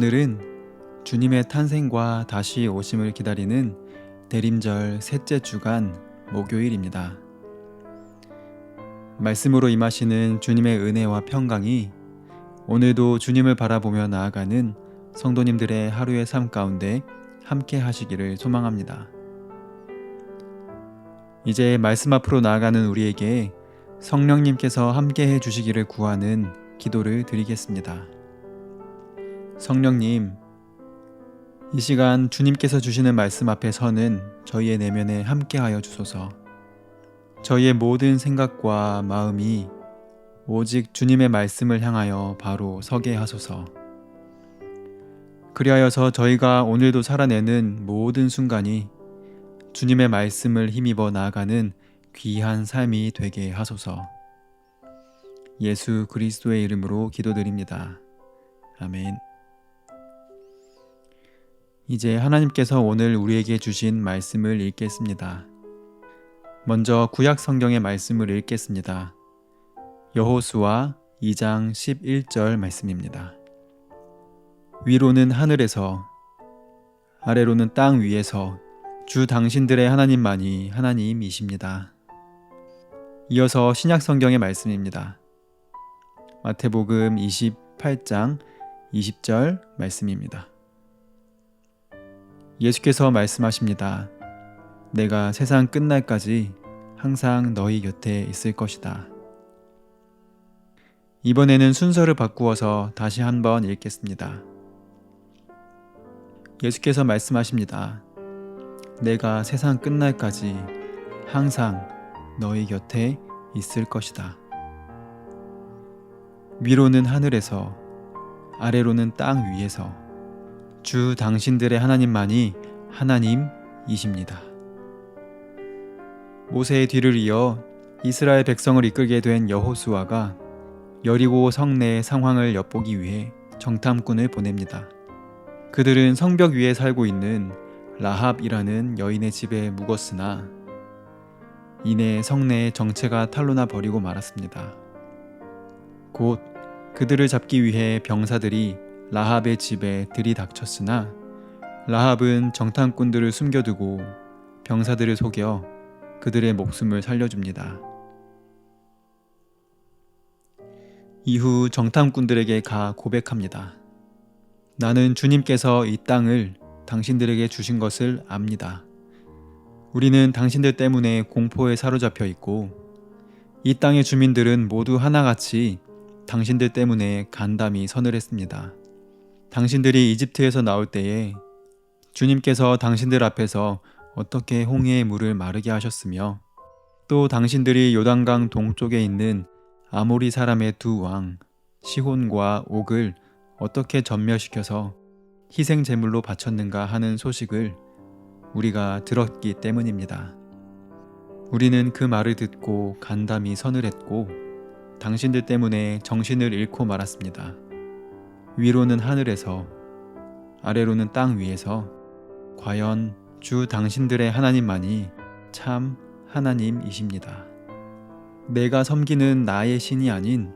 오늘은 주님의 탄생과 다시 오심을 기다리는 대림절 셋째 주간 목요일입니다. 말씀으로 임하시는 주님의 은혜와 평강이 오늘도 주님을 바라보며 나아가는 성도님들의 하루의 삶 가운데 함께 하시기를 소망합니다. 이제 말씀 앞으로 나아가는 우리에게 성령님께서 함께 해 주시기를 구하는 기도를 드리겠습니다. 성령님, 이 시간 주님께서 주시는 말씀 앞에 서는 저희의 내면에 함께하여 주소서. 저희의 모든 생각과 마음이 오직 주님의 말씀을 향하여 바로 서게 하소서. 그리하여서 저희가 오늘도 살아내는 모든 순간이 주님의 말씀을 힘입어 나아가는 귀한 삶이 되게 하소서. 예수 그리스도의 이름으로 기도드립니다. 아멘. 이제 하나님께서 오늘 우리에게 주신 말씀을 읽겠습니다. 먼저 구약 성경의 말씀을 읽겠습니다. 여호수아 2장 11절 말씀입니다. 위로는 하늘에서 아래로는 땅 위에서 주 당신들의 하나님만이 하나님이십니다. 이어서 신약 성경의 말씀입니다. 마태복음 28장 20절 말씀입니다. 예수께서 말씀하십니다. 내가 세상 끝날까지 항상 너희 곁에 있을 것이다. 이번에는 순서를 바꾸어서 다시 한번 읽겠습니다. 예수께서 말씀하십니다. 내가 세상 끝날까지 항상 너희 곁에 있을 것이다. 위로는 하늘에서, 아래로는 땅 위에서 주 당신들의 하나님만이 하나님이십니다. 모세의 뒤를 이어 이스라엘 백성을 이끌게 된 여호수아가 여리고 성내의 상황을 엿보기 위해 정탐꾼을 보냅니다. 그들은 성벽 위에 살고 있는 라합이라는 여인의 집에 묵었으나 이내 성내의 정체가 탄로나 버리고 말았습니다. 곧 그들을 잡기 위해 병사들이 라합의 집에 들이닥쳤으나 라합은 정탐꾼들을 숨겨두고 병사들을 속여 그들의 목숨을 살려줍니다. 이후 정탐꾼들에게 가 고백합니다. 나는 주님께서 이 땅을 당신들에게 주신 것을 압니다. 우리는 당신들 때문에 공포에 사로잡혀 있고 이 땅의 주민들은 모두 하나같이 당신들 때문에 간담이 서늘했습니다. 당신들이 이집트에서 나올 때에 주님께서 당신들 앞에서 어떻게 홍해의 물을 마르게 하셨으며 또 당신들이 요단강 동쪽에 있는 아모리 사람의 두 왕 시혼과 옥을 어떻게 전멸시켜서 희생 제물로 바쳤는가 하는 소식을 우리가 들었기 때문입니다. 우리는 그 말을 듣고 간담이 서늘했고 당신들 때문에 정신을 잃고 말았습니다. 위로는 하늘에서 아래로는 땅 위에서 과연 주 당신들의 하나님만이 참 하나님이십니다. 내가 섬기는 나의 신이 아닌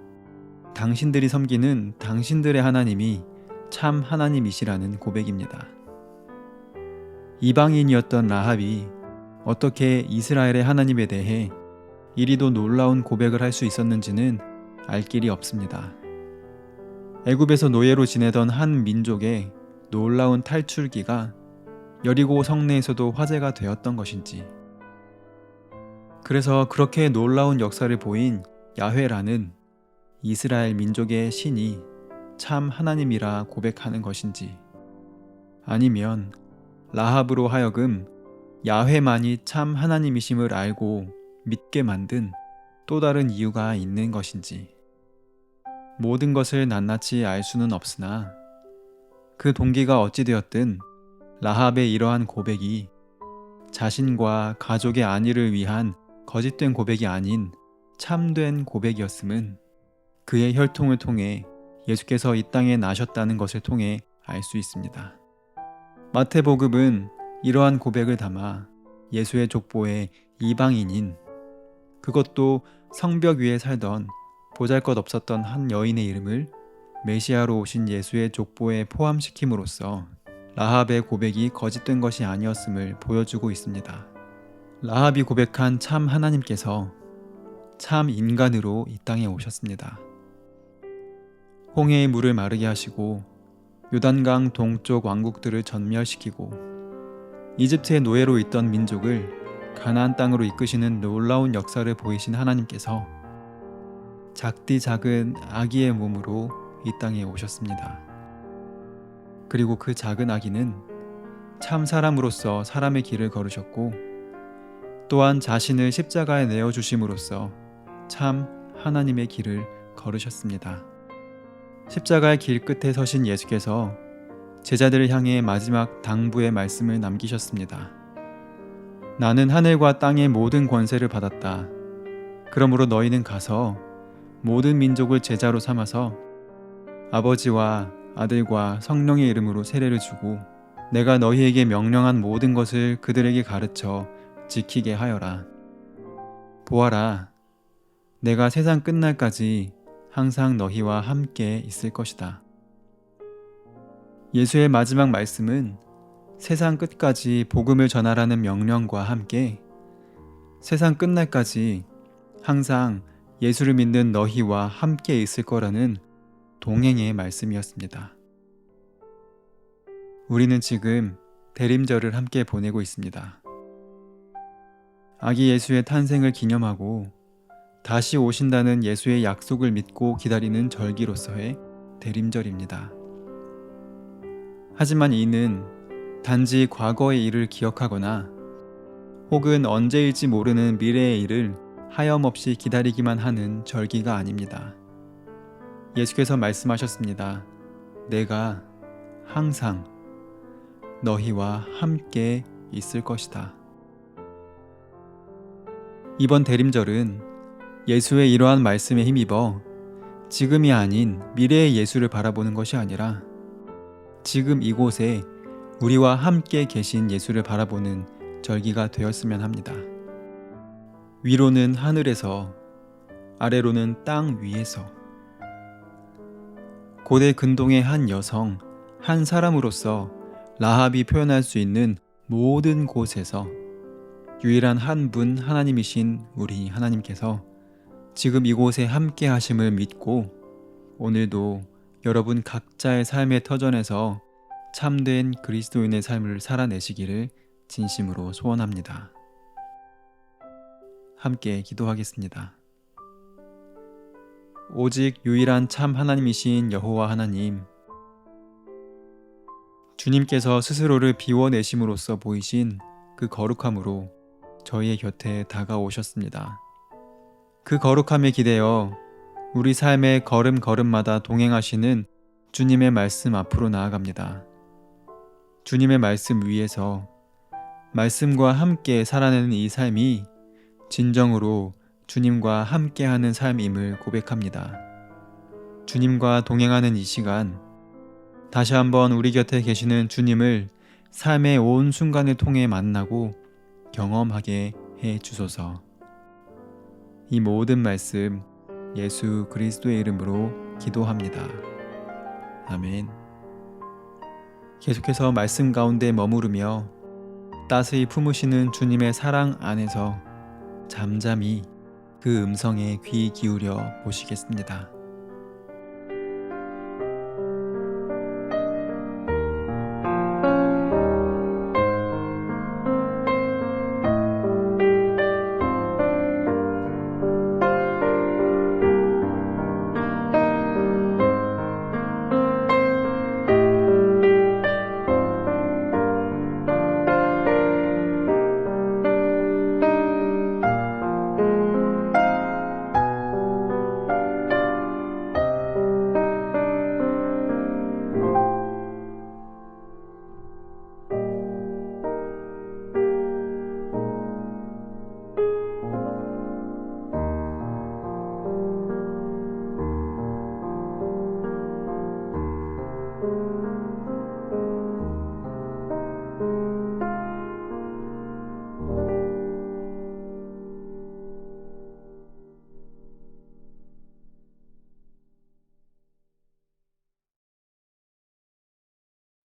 당신들이 섬기는 당신들의 하나님이 참 하나님이시라는 고백입니다. 이방인이었던 라합이 어떻게 이스라엘의 하나님에 대해 이리도 놀라운 고백을 할 수 있었는지는 알 길이 없습니다. 애굽에서 노예로 지내던 한 민족의 놀라운 탈출기가 여리고 성내에서도 화제가 되었던 것인지. 그래서 그렇게 놀라운 역사를 보인 야훼라는 이스라엘 민족의 신이 참 하나님이라 고백하는 것인지. 아니면 라합으로 하여금 야훼만이 참 하나님이심을 알고 믿게 만든 또 다른 이유가 있는 것인지. 모든 것을 낱낱이 알 수는 없으나 그 동기가 어찌되었든 라합의 이러한 고백이 자신과 가족의 안위를 위한 거짓된 고백이 아닌 참된 고백이었음은 그의 혈통을 통해 예수께서 이 땅에 나셨다는 것을 통해 알 수 있습니다. 마태복음은 이러한 고백을 담아 예수의 족보에 이방인인 그것도 성벽 위에 살던 보잘 것 없었던 한 여인의 이름을 메시아로 오신 예수의 족보에 포함시킴으로써 라합의 고백이 거짓된 것이 아니었음을 보여주고 있습니다. 라합이 고백한 참 하나님께서 참 인간으로 이 땅에 오셨습니다. 홍해의 물을 마르게 하시고 요단강 동쪽 왕국들을 전멸시키고 이집트의 노예로 있던 민족을 가나안 땅으로 이끄시는 놀라운 역사를 보이신 하나님께서 작디 작은 아기의 몸으로 이 땅에 오셨습니다. 그리고 그 작은 아기는 참 사람으로서 사람의 길을 걸으셨고 또한 자신을 십자가에 내어 주심으로써 참 하나님의 길을 걸으셨습니다. 십자가의 길 끝에 서신 예수께서 제자들을 향해 마지막 당부의 말씀을 남기셨습니다. 나는 하늘과 땅의 모든 권세를 받았다. 그러므로 너희는 가서 모든 민족을 제자로 삼아서 아버지와 아들과 성령의 이름으로 세례를 주고 내가 너희에게 명령한 모든 것을 그들에게 가르쳐 지키게 하여라. 보아라, 내가 세상 끝날까지 항상 너희와 함께 있을 것이다. 예수의 마지막 말씀은 세상 끝까지 복음을 전하라는 명령과 함께 세상 끝날까지 항상 예수를 믿는 너희와 함께 있을 거라는 동행의 말씀이었습니다. 우리는 지금 대림절을 함께 보내고 있습니다. 아기 예수의 탄생을 기념하고 다시 오신다는 예수의 약속을 믿고 기다리는 절기로서의 대림절입니다. 하지만 이는 단지 과거의 일을 기억하거나 혹은 언제일지 모르는 미래의 일을 하염없이 기다리기만 하는 절기가 아닙니다. 예수께서 말씀하셨습니다. 내가 항상 너희와 함께 있을 것이다. 이번 대림절은 예수의 이러한 말씀에 힘입어 지금이 아닌 미래의 예수를 바라보는 것이 아니라 지금 이곳에 우리와 함께 계신 예수를 바라보는 절기가 되었으면 합니다. 위로는 하늘에서, 아래로는 땅 위에서. 고대 근동의 한 여성, 한 사람으로서 라합이 표현할 수 있는 모든 곳에서 유일한 한 분 하나님이신 우리 하나님께서 지금 이곳에 함께 하심을 믿고 오늘도 여러분 각자의 삶의 터전에서 참된 그리스도인의 삶을 살아내시기를 진심으로 소원합니다. 함께 기도하겠습니다. 오직 유일한 참 하나님이신 여호와 하나님, 주님께서 스스로를 비워내심으로써 보이신 그 거룩함으로 저희의 곁에 다가오셨습니다. 그 거룩함에 기대어 우리 삶의 걸음걸음마다 동행하시는 주님의 말씀 앞으로 나아갑니다. 주님의 말씀 위에서 말씀과 함께 살아내는 이 삶이 진정으로 주님과 함께하는 삶임을 고백합니다. 주님과 동행하는 이 시간, 다시 한번 우리 곁에 계시는 주님을 삶의 온 순간을 통해 만나고 경험하게 해 주소서. 이 모든 말씀 예수 그리스도의 이름으로 기도합니다. 아멘. 계속해서 말씀 가운데 머무르며 따스히 품으시는 주님의 사랑 안에서 잠잠히 그 음성에 귀 기울여 보시겠습니다.